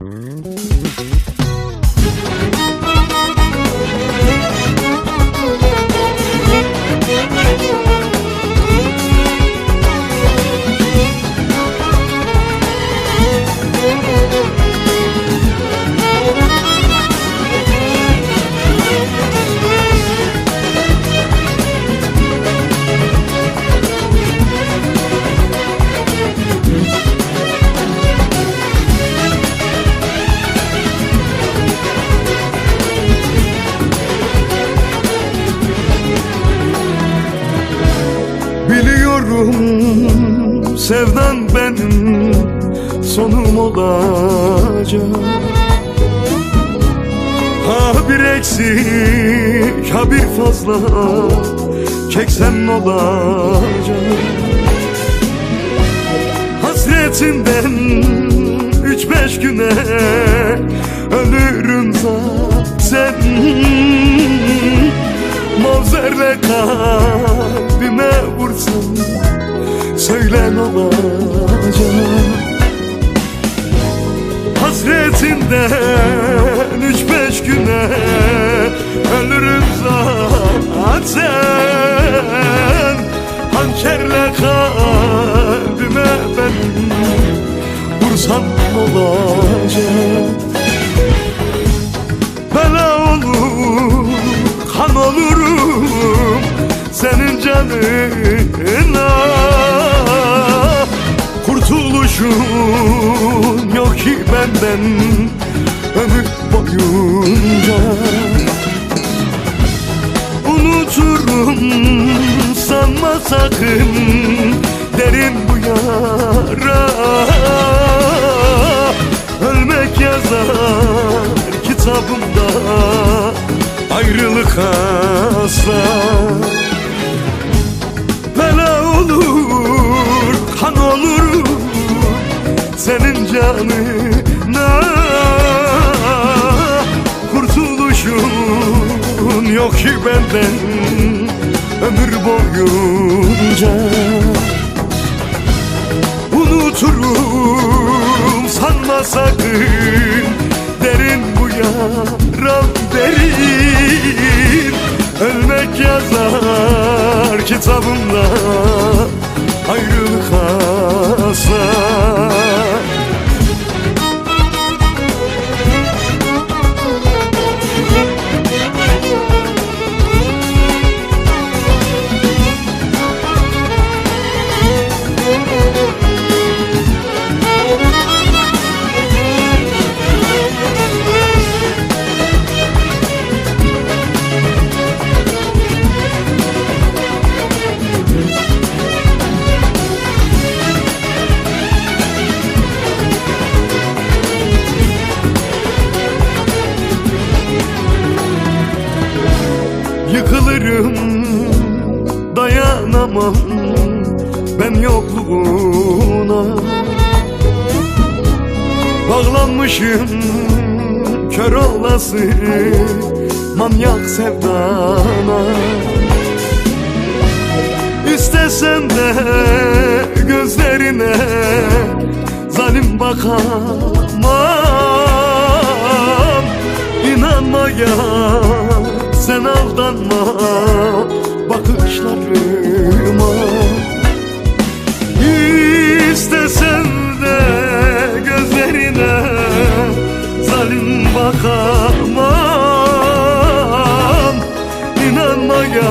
Música Biliyorum sevdan benim sonum olacak. Ha bir eksik ha bir fazla çeksem olacak? Hasretinden üç beş güne Olacak Hasretinden üç beş güne Ölürüm zaten. Hançerle kalbime ben Vursan ne olacak Kurtuluşun yok ki benden ömür boyunca Unuturum sanma sakın derin bu yara Ölmek yazar kitabımda ayrılık asla canına Kurtuluşun yok ki benden ömür boyunca. Unuturum sanma sakın derin bu yaram derin. Ölmek yazar kitabımda dayanamam ben yokluğuna Bağlanmışım. Kör olası manyak sevdana. İstesem de gözlerine zalim bakamam. İnanmaya sen aldanma bakışlarıma İstesem de gözlerine zalim bakamam. İnanmaya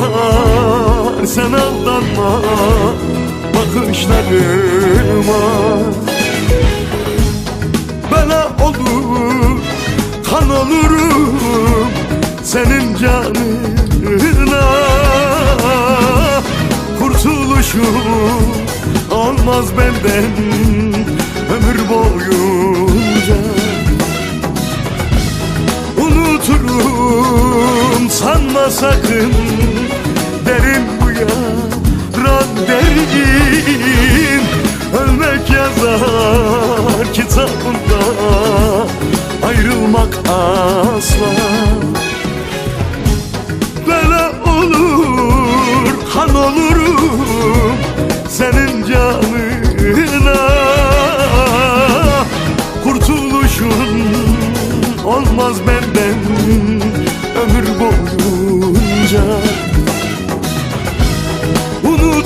sen aldanma bakışlarıma Bela olur, kan olurum senin canına Kurtuluşum olmaz benden ömür boyunca. Unuturum sanma sakın derin bu yaran derin Ölmek yazar kitabında ayrılmak asla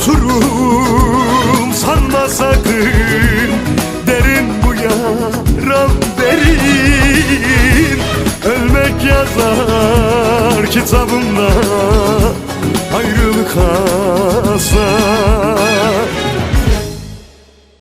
Unuturum sanma sakın. Derin bu yaram derin. Ölmek yazar kitabımda